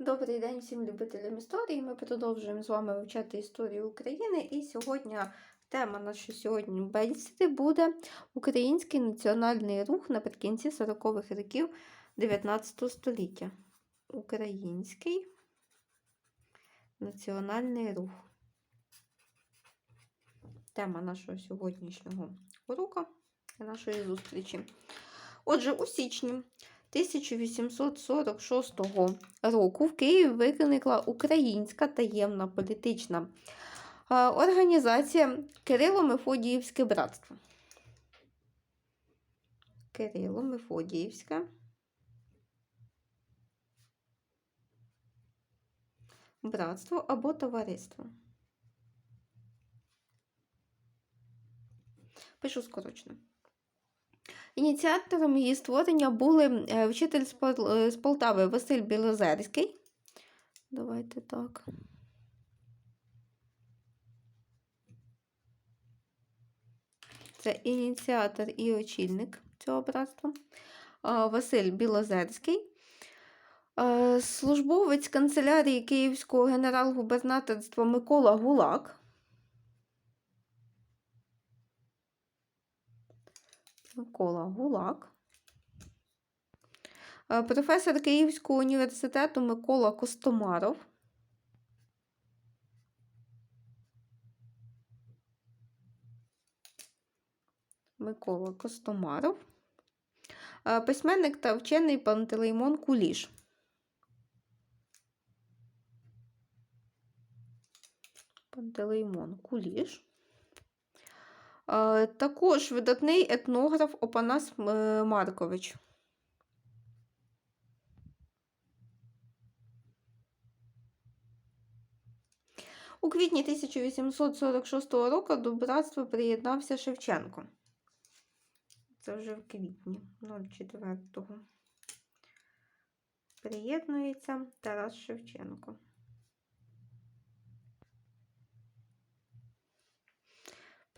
Добрий день всім любителям історії. Ми продовжуємо з вами вивчати історію України. І сьогодні тема нашої сьогодні бесіди буде Український національний рух наприкінці 40-х років 19 століття. Український національний рух. Тема нашого сьогоднішнього уроку і нашої зустрічі. Отже, у січні 1846 року в Києві виникла Українська таємна політична е, організація Кирило-Мефодіївське братство. Кирило-Мефодіївське братство або товариство. Пишу скорочно. Ініціатором її створення були е, вчитель е, з Полтави Василь Білозерський. Давайте так. Це ініціатор і очільник цього братства. Василь Білозерський. Службовець канцелярії Київського генерал-губернаторства Микола Гулак. Микола Гулак. Е, Професор Київського університету Микола Костомаров. Микола Костомаров. Е, Письменник та вчений Пантелеймон Куліш. Пантелеймон Куліш. Е, Також видатний етнограф Опанас е, Маркович. У квітні 1846 року до братства приєднався Шевченко. Це вже в квітні 04-го. Приєднується Тарас Шевченко.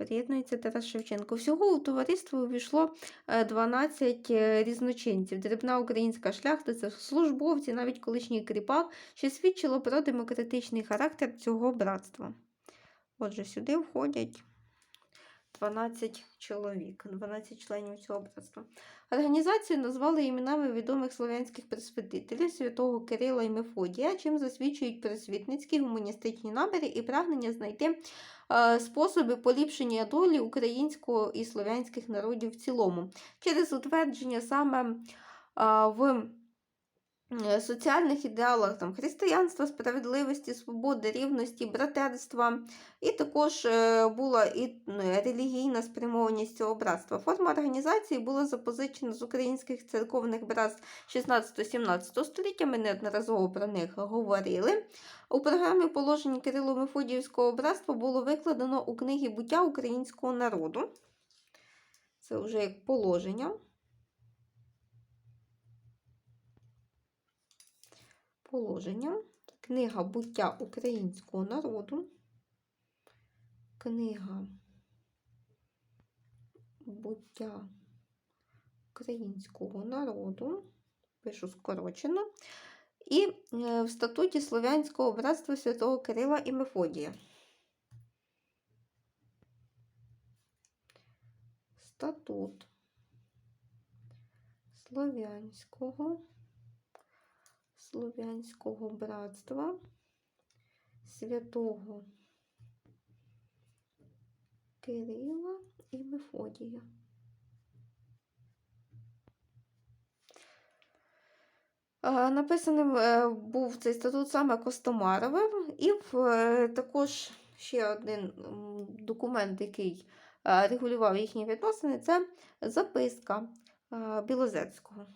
Приєднується Тарас Шевченко. Всього у товариство увійшло е, 12 е, різночинців, дрібна українська шляхтиця, службовці, навіть колишній кріпак, що свідчило про демократичний характер цього братства. Отже, сюди входять 12 чоловік, 12 членів цього братства. Організацію назвали іменами відомих слов'янських просвітителів святого Кирила і Мефодія, чим засвідчують просвітницькі гуманістичні наміри і прагнення знайти е, способи поліпшення долі українського і слов'янських народів в цілому через утвердження саме е, в е, соціальних ідеалах там, християнства, справедливості, свободи, рівності, братерства. І також е, була і е, релігійна спрямованість цього братства. Форма організації була запозичена з українських церковних братств 16-17 століття. Ми неодноразово про них говорили. У програмі положень Кирило-Мефодіївського братства було викладено у книгі буття українського народу. Це вже як положення. Положення. Книга буття українського народу. Книга буття українського народу. Пишу скорочено. І е, в статуті Слов'янського братства святого Кирила і Мефодія. Статут Слов'янського Слов'янського братства святого Кирила і Мефодія. Написаним е, був цей статут саме Костомаровим, і е, також ще один документ, який е, регулював їхні відносини, це записка е, Білозерського.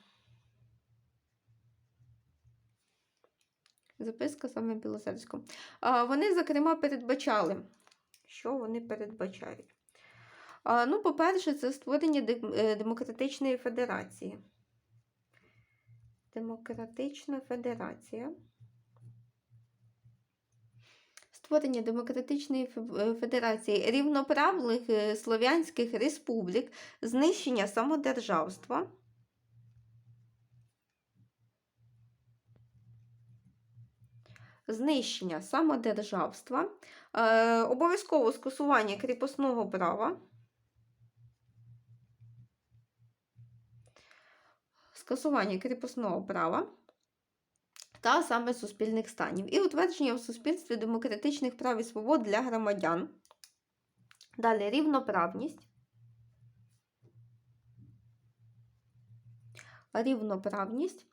Записка саме Білозерського. Вони, зокрема, передбачали, що вони передбачають. Ну, по-перше, це створення е, демократичної федерації. Демократична федерація. Створення демократичної е, федерації рівноправних е, слов'янських республік, знищення самодержавства. знищення самодержавства, е, обов'язково скасування кріпосного права, скасування кріпосного права та саме суспільних станів і утвердження в суспільстві демократичних прав і свобод для громадян. Далі рівноправність. Рівноправність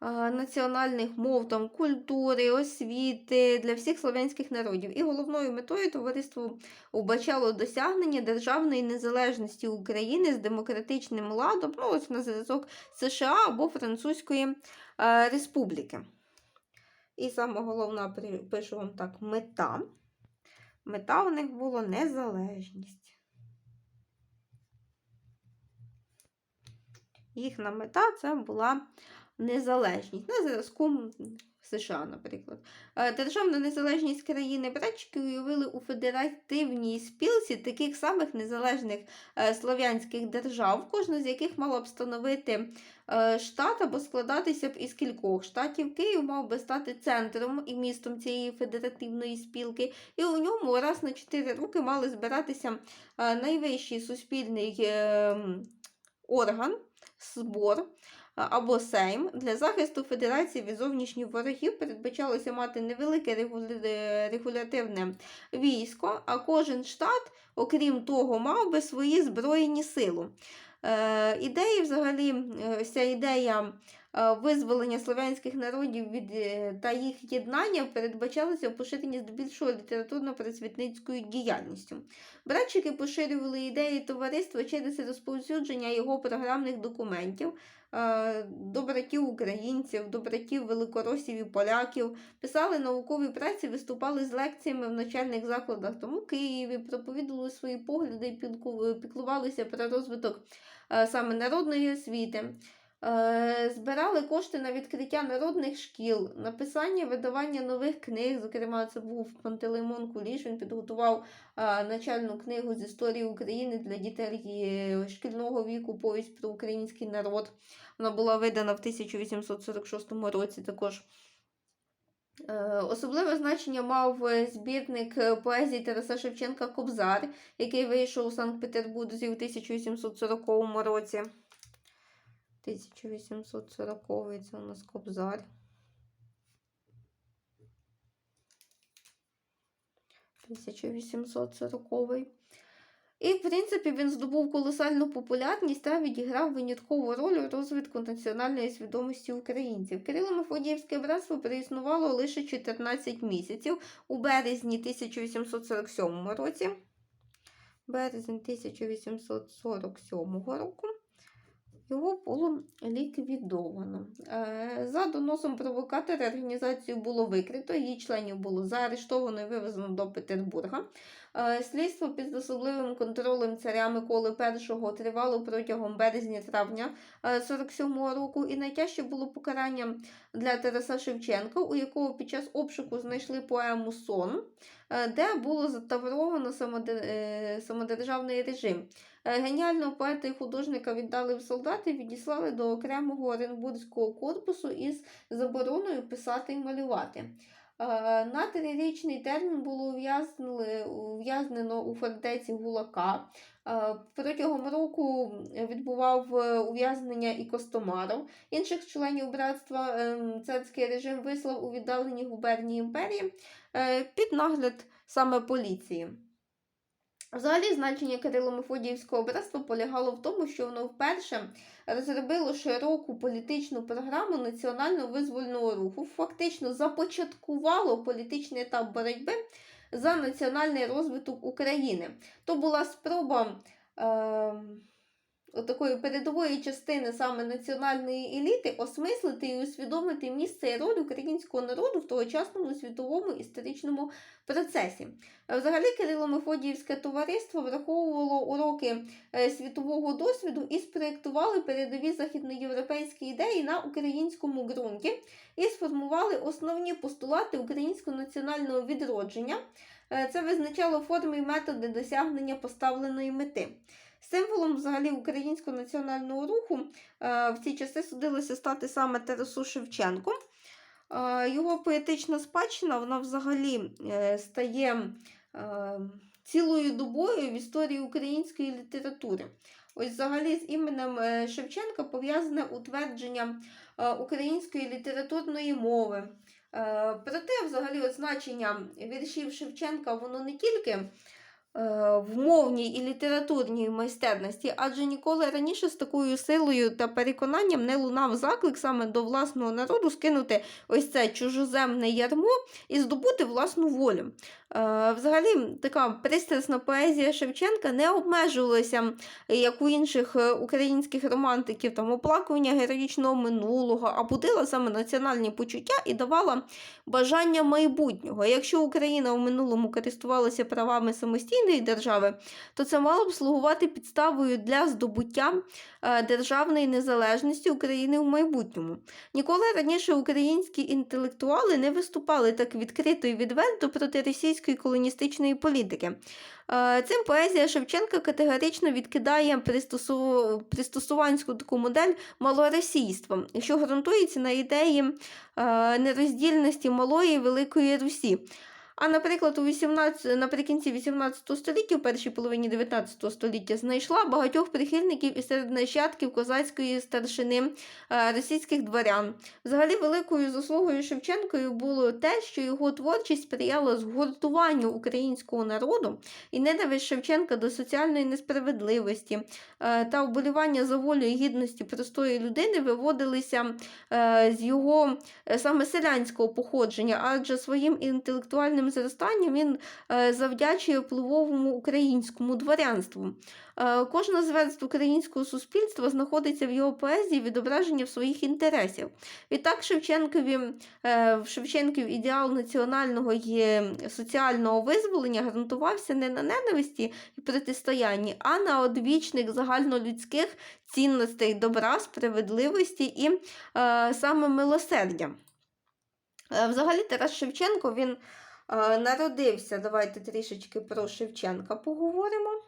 національних мов, там, культури, освіти для всіх слов'янських народів. І головною метою товариство вбачало досягнення державної незалежності України з демократичним ладом, ну, ось на зв'язок США або Французької е, Республіки. І саме головна, пишу вам так, мета. Мета у них була незалежність. Їхня мета це була незалежність. На зв'язку м, США, наприклад. Е, Державна незалежність країни братчики уявили у федеративній спілці таких самих незалежних е, слов'янських держав, кожна з яких мала б становити е, штат або складатися б із кількох штатів. Київ мав би стати центром і містом цієї федеративної спілки, і у ньому раз на 4 роки мали збиратися найвищий суспільний е, орган, збор. Або Сейм для захисту Федерації від зовнішніх ворогів передбачалося мати невелике е, регулятивне військо, а кожен штат, окрім того, мав би свої збройні сили. Е, ідеї, взагалі, вся ця ідея е, визволення слов'янських народів від е, та їх єднання передбачалося в поширенні здебільшого літературно-просвітницькою діяльністю. Братчики поширювали ідеї товариства через розповсюдження його програмних документів е, до братів українців, до братів великоросів і поляків, писали наукові праці, виступали з лекціями в навчальних закладах тому Києві, проповідували свої погляди і піклувалися про розвиток е, саме народної освіти. Е, Збирали кошти на відкриття народних шкіл, написання, видавання нових книг. Зокрема, це був Пантелеймон Куліш. Він підготував е, начальну книгу з історії України для дітей е, шкільного віку, повість про український народ. Вона була видана в 1846 році також. Особливе значення мав збірник поезії Тараса Шевченка Кобзар, який вийшов у Санкт-Петербурзі у 1840 році. 1840 це у нас Кобзар. 1840. І, в принципі, він здобув колосальну популярність та відіграв виняткову роль у розвитку національної свідомості українців. Кирило Мефодіївське братство переіснувало лише 14 місяців у березні 1847 році. Березень 1847 року. Його було ліквідовано. Е, За доносом провокатора організацію було викрито, її членів було заарештовано і вивезено до Петербурга. Е, Слідство під особливим контролем царя Миколи І тривало протягом березня-травня 47-го року, і найтяжче було покарання для Тараса Шевченка, у якого під час обшуку знайшли поему Сон, е, де було затавровано е, самодержавний режим. Е, Геніального поета і художника віддали в солдати відіслали до окремого Оренбурзького корпусу із забороною писати і малювати. Е, На трирічний термін було ув'язнено у фортеці Гулака. Е, Протягом року відбував е, ув'язнення і Костомаров. Інших членів братства ем, царський режим вислав у віддалені губернії імперії е, під нагляд саме поліції. Взагалі, значення Кирило-Мефодіївського братства полягало в тому, що воно вперше розробило широку політичну програму національного визвольного руху, фактично започаткувало політичний етап боротьби за національний розвиток України. То була спроба е, такої передової частини саме національної еліти осмислити і усвідомити місце і роль українського народу в тогочасному світовому історичному процесі. Взагалі, Кирило-Мефодіївське товариство враховувало уроки е, світового досвіду і спроєктували передові західноєвропейські ідеї на українському ґрунті і сформували основні постулати українського національного відродження. Е, Це визначало форми і методи досягнення поставленої мети. Символом взагалі українського національного руху е, в ці часи судилося стати саме Тарасу Шевченку. Його поетична спадщина вона взагалі е, стає е, цілою добою в історії української літератури. Ось взагалі з іменем е, Шевченка пов'язане утвердження е, української літературної мови. Е, Проте, взагалі, от значення віршів Шевченка воно не тільки е, в мовній і літературній майстерності, адже ніколи раніше з такою силою та переконанням не лунав заклик саме до власного народу скинути ось це чужоземне ярмо і здобути власну волю. Е, Взагалі, така пристрасна поезія Шевченка не обмежувалася, е, як у інших е, українських романтиків, там оплакування героїчного минулого, а будила саме національні почуття і давала бажання майбутнього. Якщо Україна в минулому користувалася правами самостійної держави, то це мало б слугувати підставою для здобуття державної незалежності України в майбутньому. Ніколи раніше українські інтелектуали не виступали так відкрито і відверто проти російської колоністичної політики. Е, Цим поезія Шевченка категорично відкидає пристосу... пристосуванську таку модель малоросійства, що ґрунтується на ідеї е, нероздільності малої і великої Русі. А, наприклад, у 18, наприкінці 18 століття, в першій половині 19 століття, знайшла багатьох прихильників і серед нащадків козацької старшини е, російських дворян. Взагалі, великою заслугою Шевченкою було те, що його творчість сприяла згуртуванню українського народу і ненависть Шевченка до соціальної несправедливості е, та вболівання за волю і гідності простої людини виводилися е, з його саме селянського походження, адже своїм інтелектуальним зростанням він е, завдячує впливовому українському дворянству. Е, Кожна з верств українського суспільства знаходиться в його поезії відображення в своїх інтересів. Відтак Шевченкові, е, Шевченків ідеал національного і соціального визволення ґрунтувався не на ненависті і протистоянні, а на одвічних загальнолюдських цінностей добра, справедливості і саме милосердя. Взагалі, Тарас Шевченко він народився. Давайте трішечки про Шевченка поговоримо.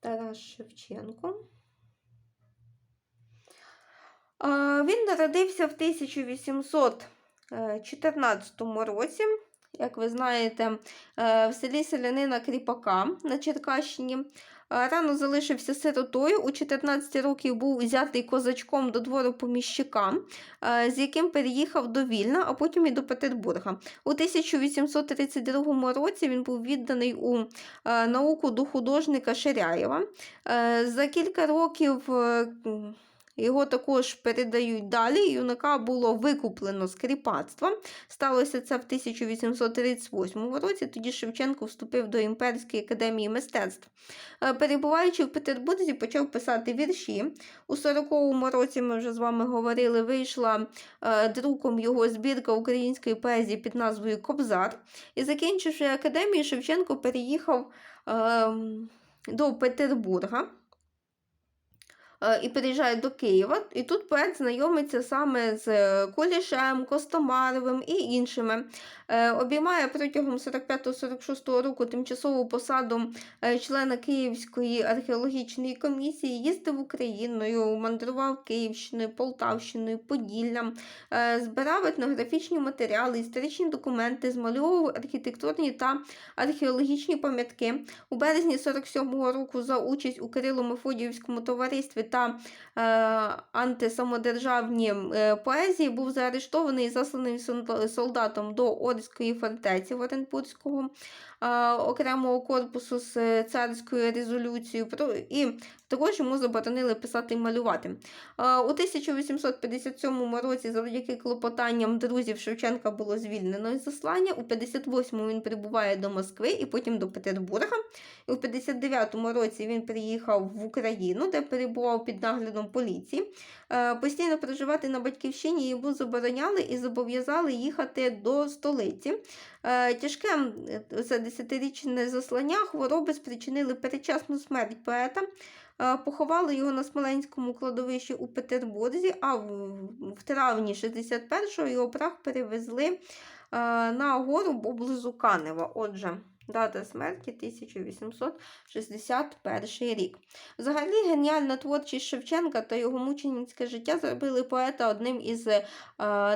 Тарас Шевченко. Е, Він народився в 1814 році, як ви знаєте, е, в селі Селянина Кріпака на Черкащині. Е, Рано залишився сиротою. У 14 років був взятий козачком до двору поміщика, е, з яким переїхав до Вільна, а потім і до Петербурга. У 1832 році він був відданий у е, науку до художника Ширяєва. Е, За кілька років е, його також передають далі. Юнака було викуплено з кріпацтва. Сталося це в 1838 році. Тоді Шевченко вступив до Імперської академії мистецтв. Е, Перебуваючи в Петербурзі, почав писати вірші. У 40-му році ми вже з вами говорили, вийшла е, друком його збірка української поезії під назвою Кобзар. І закінчивши академію, Шевченко переїхав ем, до Петербурга і переїжджає до Києва. І тут поет знайомиться саме з е, Кулішем, Костомаровим і іншими. Е, Обіймає протягом 45-46 року тимчасову посаду е, члена Київської археологічної комісії, їздив Україною, мандрував Київщиною, Полтавщиною, Поділлям, е, збирав етнографічні матеріали, історичні документи, змальовував архітектурні та археологічні пам'ятки. У березні 47-го року за участь у Кирило-Мефодіївському товаристві та е, антисамодержавні е, поезії був заарештований і засланий солдатом до Орської фортеці Оренбурзького окремого корпусу з царською резолюцією. І також йому заборонили писати і малювати. У 1857 році, завдяки клопотанням друзів Шевченка було звільнено із заслання. У 58-му він прибуває до Москви і потім до Петербурга. І у 59-му році він приїхав в Україну, де перебував під наглядом поліції. Постійно проживати на батьківщині йому забороняли і зобов'язали їхати до столиці. Е, Тяжке м, е, десятирічне заслання хвороби спричинили перечасну смерть поета. Е, Поховали його на Смоленському кладовищі у Петербурзі, а в, травні 61-го його прах перевезли на гору поблизу Канева. Отже, Дата смерті 1861 рік. Взагалі, геніальна творчість Шевченка та його мученицьке життя зробили поета одним із е,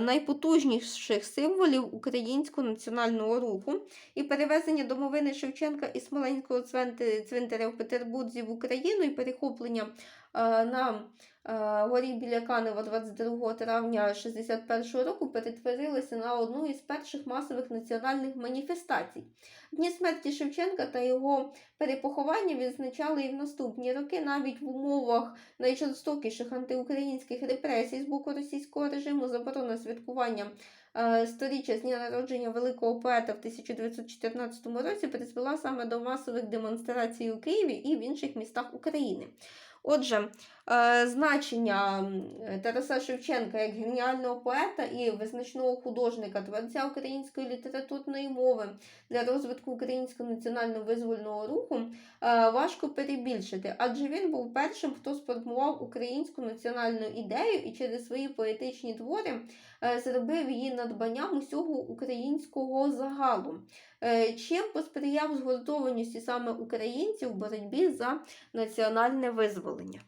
найпотужніших символів українського національного руху. І перевезення домовини Шевченка із Смоленського цвинти- цвинтаря в Петербурзі в Україну і перехоплення на е, горі біля Канева 22 травня 61 року перетворилися на одну із перших масових національних маніфестацій. Дні смерті Шевченка та його перепоховання відзначали і в наступні роки, навіть в умовах найжорстокіших антиукраїнських репресій з боку російського режиму, заборона святкування е, сторіччя з дня народження великого поета в 1914 році призвела саме до масових демонстрацій у Києві і в інших містах України. Отже, значення Тараса Шевченка як геніального поета і визначного художника, творця української літературної мови для розвитку українського національно-визвольного руху е, важко перебільшити, адже він був першим, хто сформував українську національну ідею і через свої поетичні твори е, зробив її надбанням усього українського загалу, е, чим посприяв згуртованості саме українців в боротьбі за національне визволення.